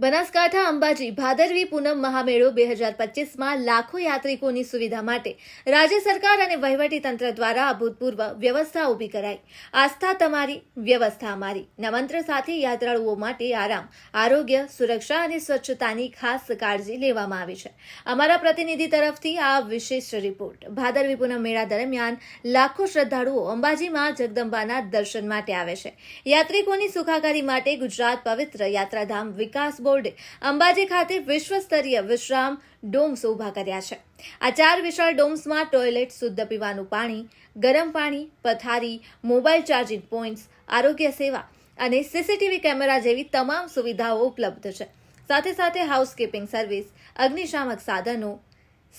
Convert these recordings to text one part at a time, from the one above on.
બનાસકાંઠા, અંબાજી, ભાદરવી પૂનમ મહામેળો બે હજાર પચીસમાં લાખો યાત્રિકોની સુવિધા માટે રાજ્ય સરકાર અને વહીવટી તંત્ર દ્વારા અભૂતપૂર્વ વ્યવસ્થા ઊભી કરાઈ. આસ્થા તમારી, વ્યવસ્થા અમારી. ના મંત્ર સાથે યાત્રાળુઓ માટે આરામ, આરોગ્ય, સુરક્ષા અને સ્વચ્છતાની ખાસ કાળજી લેવામાં આવી છે. અમારા પ્રતિનિધિ તરફથી આ વિશેષ રિપોર્ટ. ભાદરવી પૂનમ મેળા દરમિયાન લાખો શ્રદ્ધાળુઓ અંબાજીમાં જગદંબાના દર્શન માટે આવે છે. યાત્રિકોની સુખાકારી માટે ગુજરાત પવિત્ર યાત્રાધામ વિકાસ બોર્ડે અંબાજી ખાતે વિશ્વ સ્તરીય વિશ્રામ ડોમ્સ ઊભા કર્યા છે. આ ચાર વિશાળ ડોમ્સમાં ટોયલેટ શુદ્ધ પીવાનું પાણી, ગરમ પાણી, પથારી, મોબાઈલ ચાર્જિંગ પોઈન્ટ્સ આરોગ્ય સેવા અને સીસીટીવી કેમેરા જેવી તમામ સુવિધાઓ ઉપલબ્ધ છે. સાથે સાથે હાઉસકીપિંગ સર્વિસ, અગ્નિશામક સાધનો,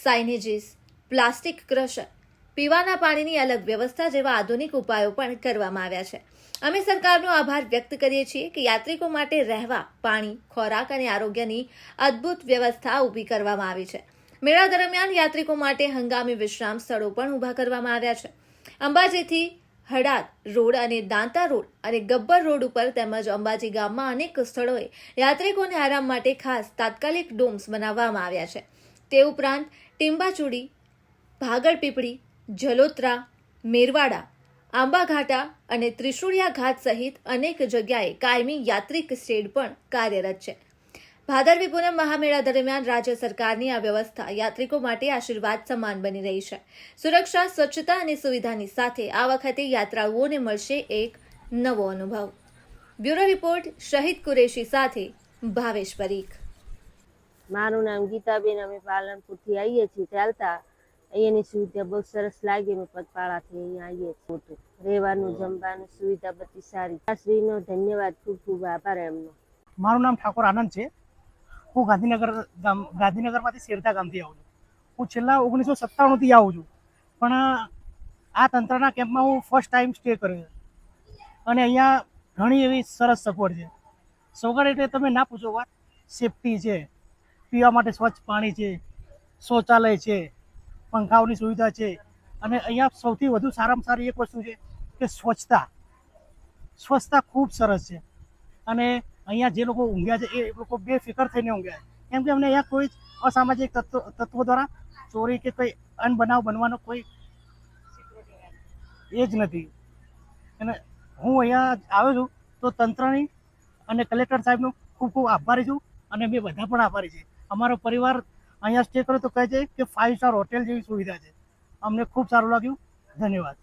સાઇનેજીસ, પ્લાસ્ટિક ક્રશર પીવાના પાણીની અલગ વ્યવસ્થા જેવા આધુનિક ઉપાયો પણ કરવામાં આવ્યા છે. અમે સરકારનો આભાર વ્યક્ત કરીએ છીએ કે યાત્રિકો માટે રહેવા, પાણી, ખોરાક અને આરોગ્યની અદ્ભુત વ્યવસ્થા ઊભી કરવામાં આવી છે. મેળા દરમિયાન યાત્રિકો માટે હંગામી વિશ્રામ સ્થળો પણ ઊભા કરવામાં આવ્યા છે. અંબાજીથી હડાદ રોડ અને દાંતા રોડ અને ગબ્બર રોડ ઉપર તેમજ અંબાજી ગામમાં અનેક સ્થળોએ યાત્રિકોને આરામ માટે ખાસ તાત્કાલિક ડોમ્સ બનાવવામાં આવ્યા છે. તે ઉપરાંત ટીંબાચૂડી ભાગળપીપળી જલોત્રા, મેરવાડા, આંબાઘાટા અને ત્રિશુળિયા ઘાટ સહિત અનેક જગ્યાએ કાયમી યાત્રિક શેડ પણ કાર્યરત છે. ભાદરવી પૂનમ મહામેળા દરમિયાન રાજ્ય સરકારની આ વ્યવસ્થા યાત્રિકો માટે આશીર્વાદ સમાન બની રહી છે. સુરક્ષા, સ્વચ્છતા અને સુવિધાની સાથે આ વખતે યાત્રાળુઓને મળશે એક નવો અનુભવ. બ્યુરો રિપોર્ટ, શહીદ કુરેશી સાથે ભાવેશ પરીખ. મારું નામ ગીતાબેન, અમે પાલનપુરથી આવીએ છીએ. ચાલતા અહીંયાની સુવિધા બહુ સરસ લાગી. અમે પગપાળાથી અહીંયા આવીએ છીએ રહેવાનું જમવાનું સુવિધા બધી સારી. શ્રીનો ધન્યવાદ. ખૂબ ખૂબ આભાર એમનો. મારું નામ ઠાકોર આનંદ છે. હું ગાંધીનગર ગામ ગાંધીનગરમાંથી શેરતા ગામથી આવું છું. હું છેલ્લા ઓગણીસો સત્તાણુંથી આવું છું. પણ આ તંત્રના કેમ્પમાં હું ફર્સ્ટ ટાઈમ સ્ટે કર્યો અને અહીંયા ઘણી એવી સરસ સગવડ છે. સગવડ એટલે તમે ના પૂછો વાત. સેફટી છે. પીવા માટે સ્વચ્છ પાણી છે. શૌચાલય છે. પંખાઓની સુવિધા છે. અને અહીંયા સૌથી વધુ સારામાં સારી એક વસ્તુ છે કે સ્વચ્છતા. સ્વચ્છતા ખૂબ સરસ છે. અને અહીંયા જે લોકો ઊંઘ્યા છે, એ લોકો બેફિકર થઈને ઊંઘ્યા છે. કેમ કે અમને અહીંયા કોઈ અસામાજિક તત્વો તત્વો દ્વારા ચોરી કે કોઈ અનબનાવ બનવાનો કોઈ એ જ નથી. અને હું અહીંયા આવ્યો છું તો તંત્રની અને કલેક્ટર સાહેબનો ખૂબ ખૂબ આભારી છું. અને મેં બધા પણ આભારી છે. અમારો પરિવાર અહીંયા સ્ટે કરો તો કહે છે કે ફાઇવ સ્ટાર હોટેલ જેવી સુવિધા છે. અમને ખૂબ સારું લાગ્યું. ધન્યવાદ.